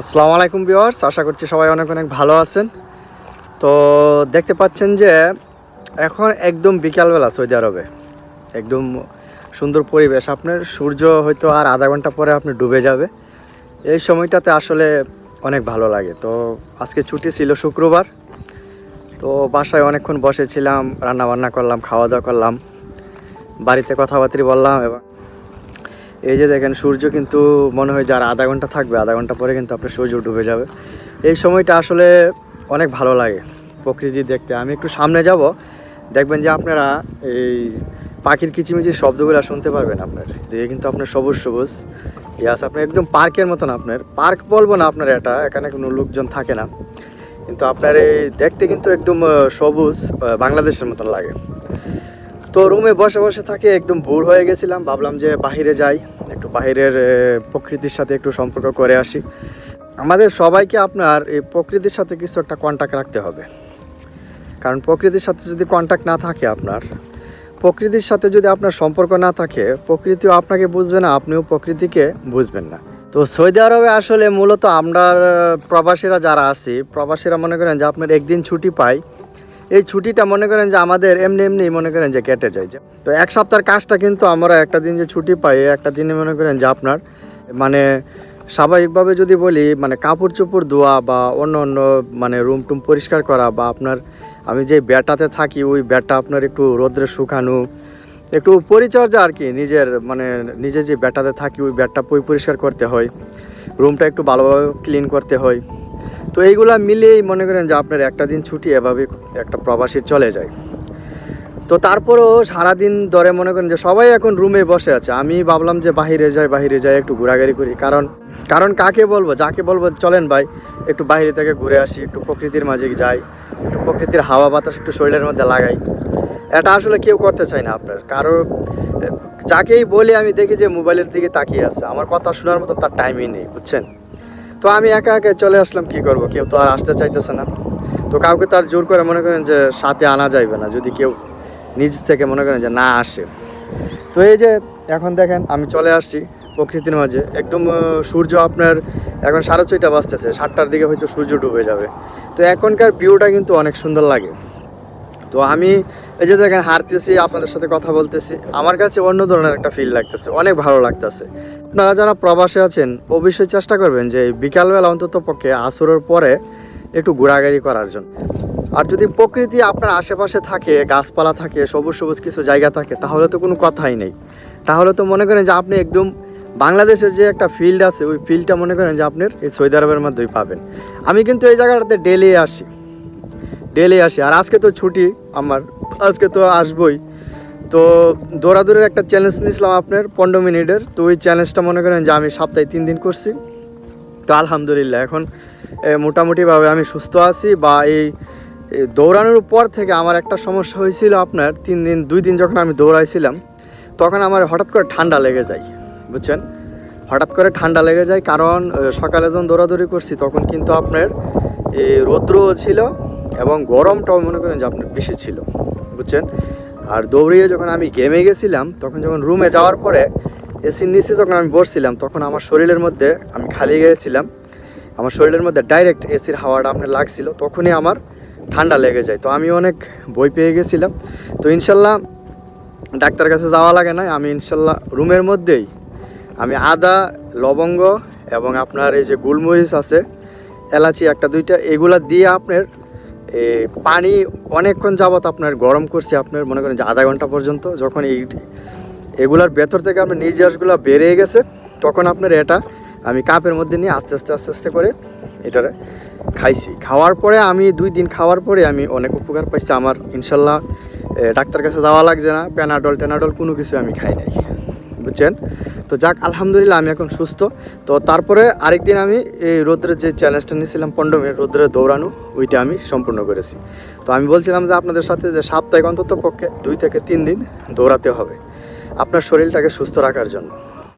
আসসালামু আলাইকুম ভিউয়ার্স, আশা করছি সবাই অনেক অনেক ভালো আছেন। তো দেখতে পাচ্ছেন যে এখন একদম বিকালবেলা সৌদি আরবে। একদম সুন্দর পরিবেশ, আপনার সূর্য হয়তো আর আধা ঘণ্টা পরে আপনি ডুবে যাবে। এই সময়টাতে আসলে অনেক ভালো লাগে। তো আজকে ছুটি ছিল শুক্রবার, তো বাসায় অনেকক্ষণ বসেছিলাম রান্না বান্না করলাম খাওয়া দাওয়া করলাম, বাড়িতে কথাবার্তা বললাম এবং এই যে দেখেন, সূর্য কিন্তু মনে হয় যার আধা ঘণ্টা থাকবে, আধা ঘণ্টা পরে কিন্তু আপনার সূর্য ডুবে যাবে। এই সময়টা আসলে অনেক ভালো লাগে প্রকৃতি দেখতে। আমি একটু সামনে যাব, দেখবেন যে আপনারা এই পাখির কিচিমিচির শব্দগুলো শুনতে পারবেন আপনার। দিয়ে কিন্তু আপনার সবুজ সবুজ। ইয়াস আপনার একদম পার্কের মতন আপনার। পার্ক বলব না আপনার এটা, এখানে কোনো লোকজন থাকে না। কিন্তু আপনার এই দেখতে কিন্তু একদম সবুজ বাংলাদেশের মতন লাগে। তো রুমে বসে বসে থাকে, একদম বোর হয়ে গেছিলাম। ভাবলাম যে বাইরে যাই। একটু বাইরের এ, প্রকৃতির সাথে একটু সম্পর্ক করে আসি। আমাদের সবাইকে আপনার এই প্রকৃতির সাথে কিছু একটা কন্ট্যাক্ট রাখতে হবে। কারণ প্রকৃতির সাথে যদি কন্ট্যাক্ট না থাকে আপনার প্রকৃতির সাথে যদি আপনার সম্পর্ক না থাকে প্রকৃতিও আপনাকে বুঝবে না আপনিও প্রকৃতিকে বুঝবেন না। তো সৌদি আরবে আসলে মূলত আমরা প্রবাসীরা যারা আছি প্রবাসীরা মনে করেন যে আপনার একদিন ছুটি পাই এই ছুটিটা মনে করেন যে আমাদের এমনি এমনি মনে করেন যে কেটে যায় যে তো এক সপ্তাহের কাজটা কিন্তু আমরা একটা দিন যে ছুটি পাই, একটা দিনে মনে করেন যে আপনার মানে স্বাভাবিকভাবে যদি বলি মানে কাপড় চোপড় ধোয়া বা অন্য অন্য মানে রুম টুম পরিষ্কার করা বা আপনার, আমি যে ব্যাটাতে থাকি, ওই ব্যাটটা আপনার একটু রোদ্রে শুকানো, একটু পরিচর্যা আর কি, নিজের মানে নিজে যে ব্যাটাতে থাকি, ওই ব্যাটটা পরিষ্কার করতে হয়, রুমটা একটু ভালোভাবে ক্লিন করতে হয়। তো এইগুলা মিলিয়েই মনে করেন যে আপনার একটা দিন ছুটি এভাবে একটা প্রবাসী চলে যায়। তো তারপরেও সারাদিন ধরে মনে করেন যে সবাই এখন রুমে বসে আছে। আমি ভাবলাম যে বাহিরে যাই বাহিরে যাই, একটু ঘোরাঘুরি করি। কারণ কারণ কাকে বলব? যাকে বলব? চলেন ভাই, একটু বাইরে থেকে ঘুরে আসি, একটু প্রকৃতির মাঝে যাই, একটু প্রকৃতির হাওয়া বাতাস একটু শরীরের মধ্যে লাগাই। এটা আসলে কেউ করতে চায় না আপনার। কারও, যাকেই বলি আমি দেখি যে মোবাইলের দিকে তাকিয়ে আছে। আমার কথা শোনার মতো তার টাইমই নেই, বুঝছেন? তো আমি একা একা চলে আসলাম, কি করব? কেউ তো আর আসতে চাইতেছে না। তো কাউকে তার জোর করে মনে করেন যে সাথে আনা যাইবে না, যদি কেউ নিজ থেকে মনে করেন যে না আসে। তো এই যে এখন দেখেন, আমি চলে আসছি প্রকৃতির মাঝে। একদম সূর্য আপনার এখন সাড়ে ছয়টা বাজতেছে, সাতটার দিকে হয়তো সূর্য ডুবে যাবে। তো এখনকার ভিউটা কিন্তু অনেক সুন্দর লাগে। তো আমি এই যে দেখেন হারতেছি আপনাদের সাথে কথা বলতেছি। আমার কাছে অন্য ধরনের একটা ফিল লাগতেছে, অনেক ভালো লাগতেছে। আপনারা যারা প্রবাসে আছেন, অবশ্যই চেষ্টা করবেন যে বিকালবেলা অন্তত পক্ষে আসরের পরে একটু ঘোরাঘুরি করার জন্য। আর যদি প্রকৃতি আপনার আশেপাশে থাকে, গাছপালা থাকে, সবুজ সবুজ কিছু জায়গা থাকে, তাহলে তো কোনো কথাই নেই। তাহলে তো মনে করেন যে আপনি একদম বাংলাদেশের যে একটা ফিল্ড আছে, ওই ফিল্ডটা মনে করেন যে আপনার এই সৌদি আরবের মধ্যেই পাবেন। আমি কিন্তু এই জায়গাটাতে ডেলি আসি। ডেলি আসি। আর আজকে তো ছুটি আমার। আজকে তো আসবই। তো দৌড়াদৌড়ের একটা চ্যালেঞ্জ নিয়েছিলাম আপনার, পনেরো মিনিটের। তো ওই চ্যালেঞ্জটা মনে করেন যে আমি সপ্তাহে তিন দিন করছি। তো আলহামদুলিল্লাহ, এখন মোটামুটিভাবে আমি সুস্থ আছি বা এই দৌড়ানোর পর থেকে আমার একটা সমস্যা হয়েছিল আপনার। তিন দিন, দুই দিন যখন আমি দৌড়াইছিলাম, তখন আমার হঠাৎ করে ঠান্ডা লেগে যায়, বুঝছেন? হঠাৎ করে ঠান্ডা লেগে যায়, কারণ সকালে যখন দৌড়াদৌড়ি করছি, তখন কিন্তু আপনার রৌদ্রও ছিল এবং গরমটাও মনে করেন যে আপনার বেশি ছিল, বুঝছেন? আর দৌড়িয়ে যখন আমি গেমে গেছিলাম, তখন যখন রুমে যাওয়ার পরে এসির নিচে যখন আমি বসছিলাম, তখন আমার শরীরের মধ্যে আমি খালি গিয়েছিলাম, আমার শরীরের মধ্যে ডাইরেক্ট এসির হাওয়াটা আপনার লাগছিল, তখনই আমার ঠান্ডা লেগে যায়। তো আমি অনেক বই পেয়ে গেছিলাম। তো ইনশাল্লাহ ডাক্তার কাছে যাওয়া লাগে না আমি ইনশাল্লাহ রুমের মধ্যেই আমি আদা, লবঙ্গ এবং আপনার এই যে গোলমরিচ আছে, এলাচি একটা দুইটা, এগুলা দিয়ে আপনার পানি অনেকক্ষণ যাবত আপনার গরম করছি, আপনার মনে করেন যে আধা ঘণ্টা পর্যন্ত যখন এই এগুলার ভেতর থেকে আপনার নির্যাসগুলো বেড়ে গেছে, তখন আপনার এটা আমি কাপের মধ্যে নিয়ে আস্তে আস্তে আস্তে আস্তে করে এটারে খাইছি। খাওয়ার পরে আমি দুই দিন খাওয়ার পরে আমি অনেক উপকার পাইছি আমার, ইনশাল্লাহ ডাক্তার কাছে যাওয়া লাগছে না প্যানাডল ট্যানাডল কোনো কিছু আমি খাই নাই। বুঝছেন? তো যাক, আলহামদুলিল্লাহ আমি এখন সুস্থ। তো তারপরে আরেকদিন আমি এই রোদ্রের যে চ্যালেঞ্জটা নিয়েছিলাম মিনিট রোদ্রে দৌড়ানো, ওইটা আমি সম্পূর্ণ করেছি। তো আমি বলছিলাম যে আপনাদের সাথে যে সাপ্তাহিক অন্তত পক্ষে দুই থেকে তিন দিন দৌড়াতে হবে, আপনার শরীরটাকে সুস্থ রাখার জন্য।